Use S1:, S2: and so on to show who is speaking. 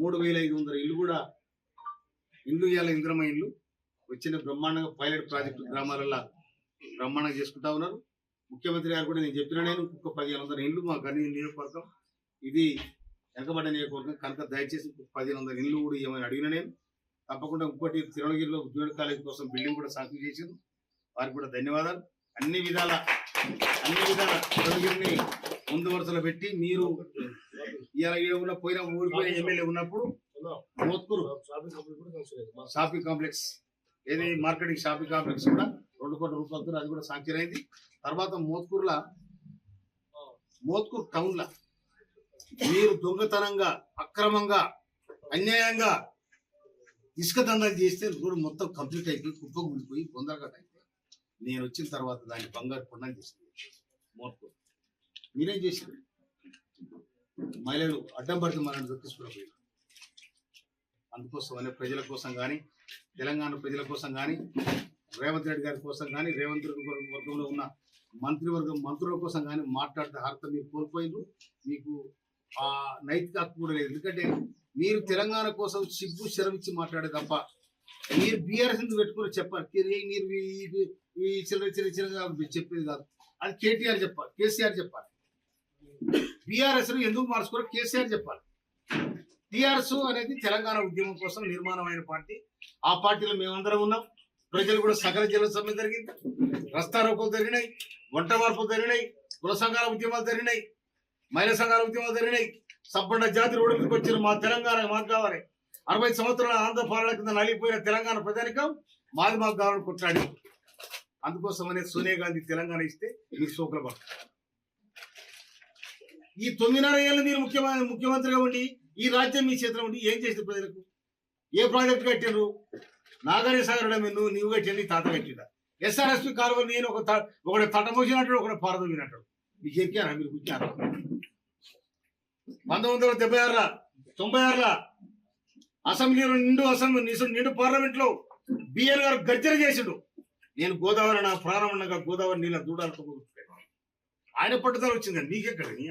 S1: మూడు వేల ఐదు వందల ఇల్లు కూడా ఇల్లు ఇవాళ ఇంద్రమ ఇల్లు వచ్చిన బ్రహ్మాండంగా పైలట్ ప్రాజెక్టు గ్రామాలలో బ్రహ్మాండంగా చేసుకుంటా ఉన్నారు. ముఖ్యమంత్రి గారు కూడా నేను చెప్పిన నేను ఇంకొక పదిహేను వందల ఇల్లు మా గని నియోజకవర్గం. ఇది వెనకబడ్డ నియోజకవర్గం. కనుక దయచేసి పదిహేను వందల ఇల్లు కూడా ఏమని అడిగిన నేను. తప్పకుండా ఇంకోటి తిరువణగిరిలో జూనియర్ కాలేజ్ కోసం బిల్డింగ్ కూడా శాంక్షన్ చేసింది వారికి కూడా ధన్యవాదాలు. అన్ని విధాల అన్ని విధాల తిరువణగిరిని ముందు వరుసలో పెట్టి మీరు ఇలా ఈడ ఉన్న పోయిన ఊరిపోయిన ఎమ్మెల్యే ఉన్నప్పుడు మోత్కూరు షాపింగ్ కాంప్లెక్స్. ఏది మార్కెటింగ్ షాపింగ్ కాంప్లెక్స్ కూడా రెండు కోట్ల రూపాయలతో అది కూడా శాంక్షన్ అయింది. తర్వాత మోత్కూరులో మోత్కూరు టౌన్ లా మీరు దొంగతనంగా అక్రమంగా అన్యాయంగా ఇసుక దందాలు చేస్తే రోడ్డు మొత్తం కంప్లీట్ అయిపోయి కుప్ప కూలిపోయి తొందరగా అయితే నేను వచ్చిన తర్వాత దాన్ని బంగారు కొండని చేసింది మోత్కూరు మీరేం చేశారు మహిళలు అడ్డం పడితే మనల్ని అందుకోసం అనే ప్రజల కోసం కానీ తెలంగాణ ప్రజల కోసం కానీ రేవంత్ రెడ్డి గారి కోసం కానీ రేవంత్ రెడ్డి వర్గంలో ఉన్న మంత్రివర్గం మంత్రుల కోసం కానీ మాట్లాడితే అర్హత మీరు కోల్పోయిండ్రు. మీకు ఆ నైతిక హక్కు కూడా లేదు. ఎందుకంటే మీరు తెలంగాణ కోసం సిగ్గు శరమిచ్చి మాట్లాడే తప్ప మీరు బీఆర్ఎస్ ఎందుకు పెట్టుకుని చెప్పారు మీరు ఈ- ఈ- ఈ చిల్లర చిల్లర చెప్పేది కాదు. అది కేటీఆర్ చెప్పాలి కేసీఆర్ చెప్పాలి. బీఆర్ఎస్ ఎందుకు మార్చుకోరు? కేసీఆర్ చెప్పాలి. టిఆర్ఎస్ అనేది తెలంగాణ ఉద్యమం కోసం నిర్మాణమైన పార్టీ. ఆ పార్టీలో మేమందరం ఉన్నాం. ప్రజలు కూడా సకల జల సమ్మె జరిగింది. రస్తా రోకోలు జరిగినాయి. వంట మార్పులు జరిగినాయి. కుల సంఘాల ఉద్యమాలు జరిగినాయి. మహిళా సంఘాల ఉద్యమాలు జరిగినాయి. సబ్బండ జాతి రోడ్డు మీదకి వచ్చిన మా తెలంగాణ మాకు కావాలి అరవై సంవత్సరాల ఆంధ్ర పాలన కింద నలిగిపోయిన తెలంగాణ ప్రజానికం మాది మాకు కావాలని కొట్లాడి అందుకోసమనే సోనియా గాంధీ తెలంగాణ ఇస్తే మీకు సోకుల పడతారు. ఈ తొమ్మిదిన్నర ఏళ్ళు మీరు ముఖ్యమంత్రి ముఖ్యమంత్రిగా ఉండి ఈ రాజ్యం మీ చేతిలో ఉండి ఏం చేసింది ప్రజలకు? ఏ ప్రాజెక్ట్ కట్టినరు నాగరి సాగర్ నువ్వు నీవు కట్టింది తాత కట్టిన ఎస్ఆర్ఎస్పి కాలువ నేను ఒక త- ఒకటి తటమోసినట్టు ఒకటి పారదోమినట్టు మీకు ఎక్కారా మీరు కూర్చారా పంతొమ్మిది వందల డెబ్బై ఆరులా తొంభై ఆరులా అసెంబ్లీలో నిండు అసెంబ్లీ నిండు పార్లమెంట్లో బిఎన్ గారు గర్జన చేసిండు. నేను గోదావరి నా ప్రారంభంగా గోదావరి నీళ్ళ దూడాలతో ఆయన పట్టుదల వచ్చిందండి. నీకెక్కడ నీ